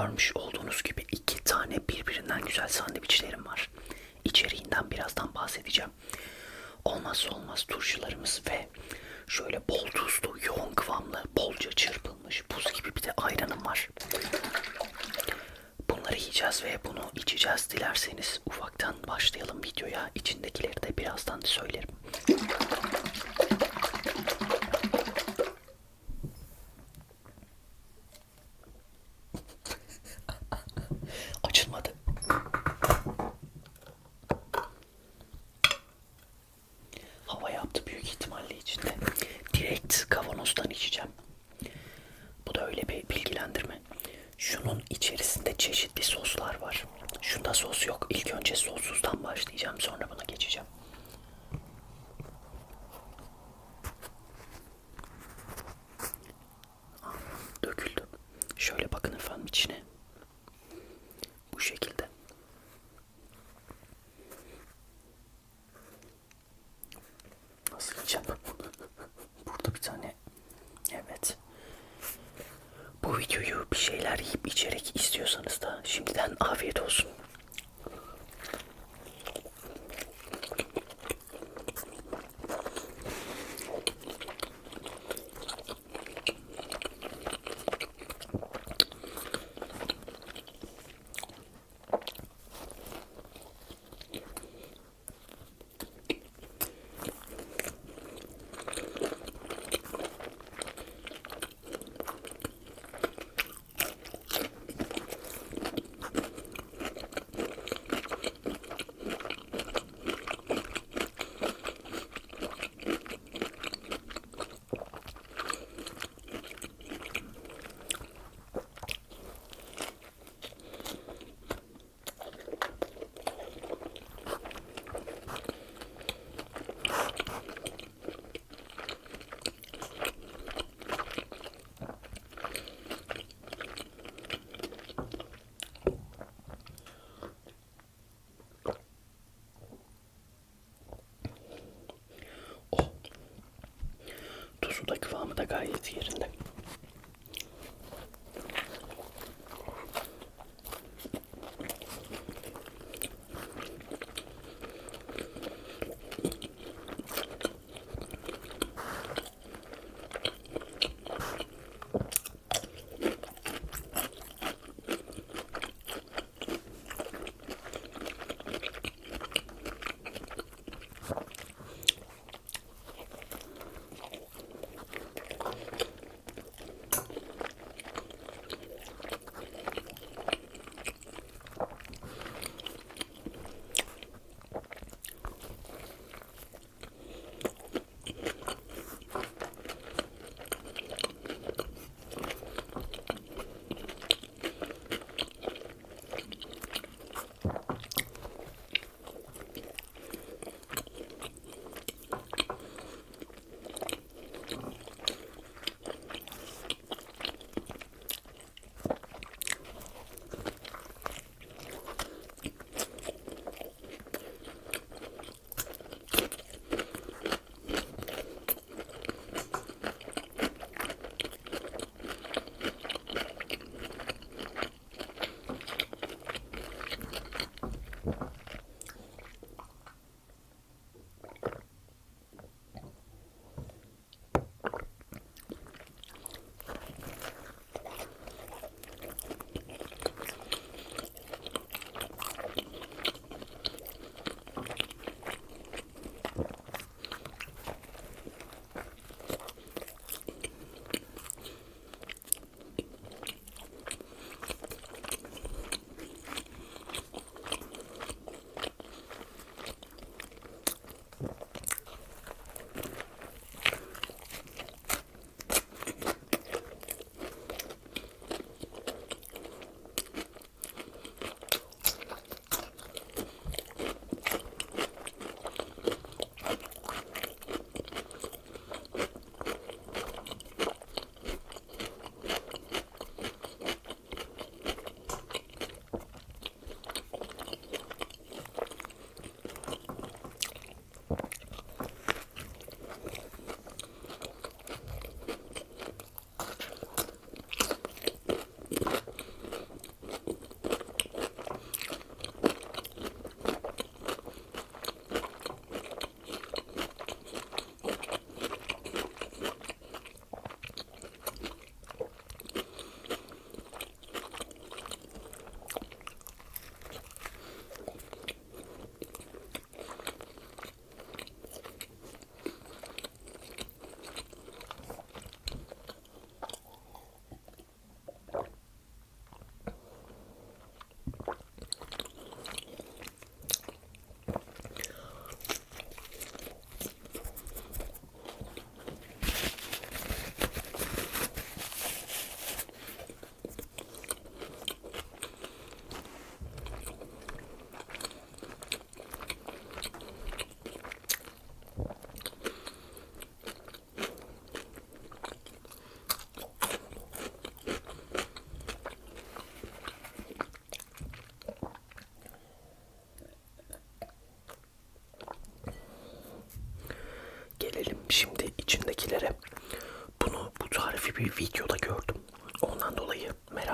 görmüş olduğunuz gibi iki tane birbirinden güzel sandviçlerim var. İçeriğinden birazdan bahsedeceğim. Olmazsa olmaz turşularımız ve şöyle bol tuzlu, yoğun kıvamlı, bolca çırpılmış buz gibi bir de ayranım var. Bunları yiyeceğiz ve bunu içeceğiz. Dilerseniz ufaktan başlayalım videoya. İçindekileri de birazdan söylerim. Bunu? Burada bir tane. Evet. Bu videoyu bir şeyler yiyip içerek istiyorsanız da şimdiden afiyet olsun. Kıvamı da gayet yerinde.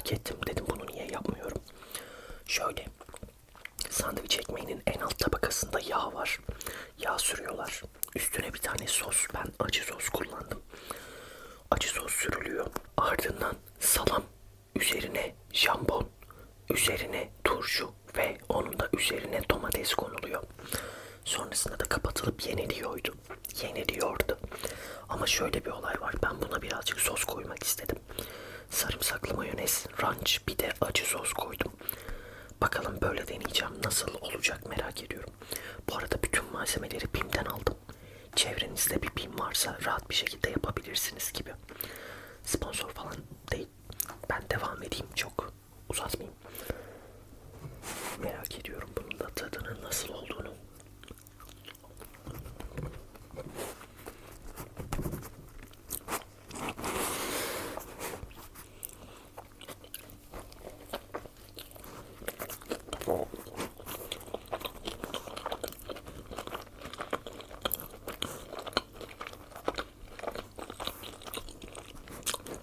Merak ettim. Dedim bunu niye yapmıyorum. Şöyle sandviç ekmeğinin en alt tabakasında yağ var. Yağ sürüyorlar. Üstüne bir tane sos. Ben acı sos kullandım. Acı sos sürülüyor. Ardından salam, üzerine jambon, üzerine turşu ve onun da üzerine domates konuluyor. Sonrasında da kapatılıp yeniliyordu. Yeniliyordu. Ama şöyle bir olay var. Ben buna birazcık sos koymak istedim. Sarımsaklı mayonez, ranch bir de acı sos koydum. Bakalım böyle deneyeceğim. Nasıl olacak merak ediyorum. Bu arada bütün malzemeleri BİM'den aldım. Çevrenizde bir BİM varsa rahat bir şekilde yapabilirsiniz gibi. Sponsor falan değil. Ben devam edeyim çok uzatmayayım.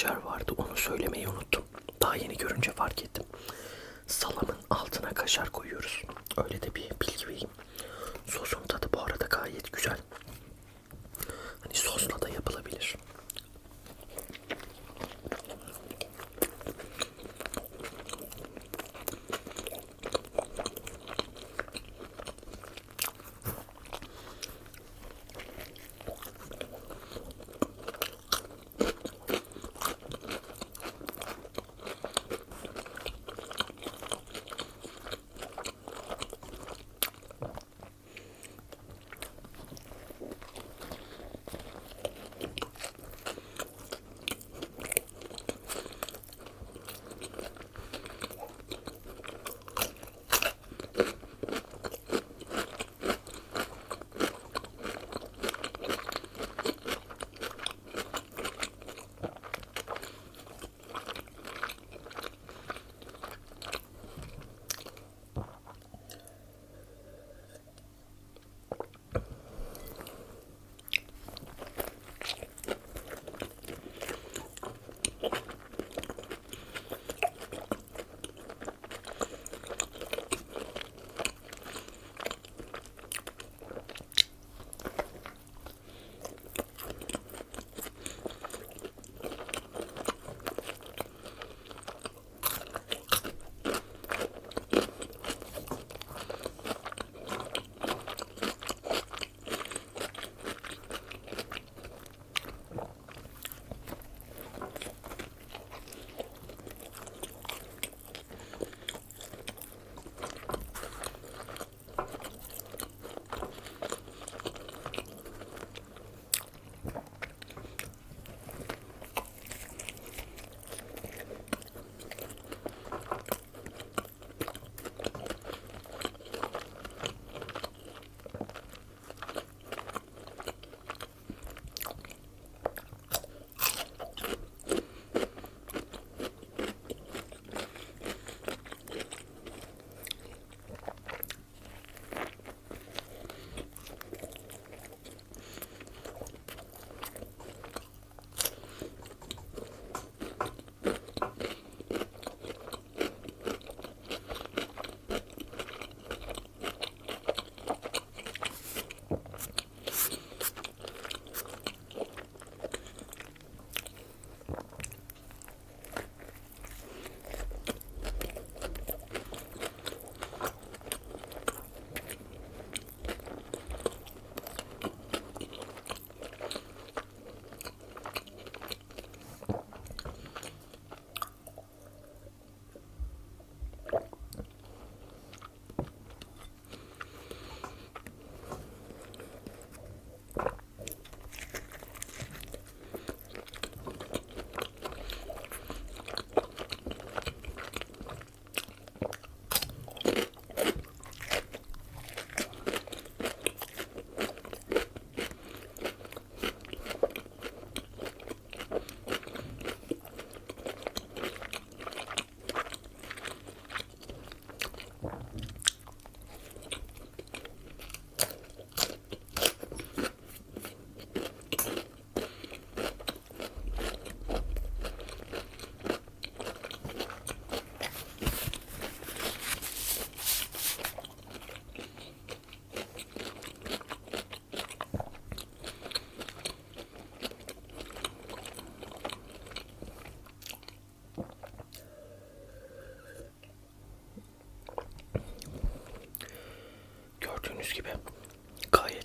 kaşar vardı onu söylemeyi unuttum. Daha yeni görünce fark ettim. Salamın altına kaşar koyuyoruz.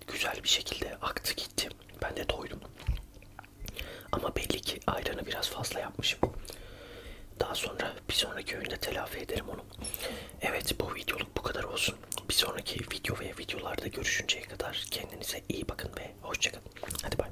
Güzel bir şekilde aktı gitti. Ben de doydum. Ama belli ki ayranı biraz fazla yapmışım. Daha sonra bir sonraki öğünde telafi ederim onu. Evet bu videoluk bu kadar olsun. Bir sonraki video ve videolarda görüşünceye kadar kendinize iyi bakın ve hoşçakalın. Hadi bay.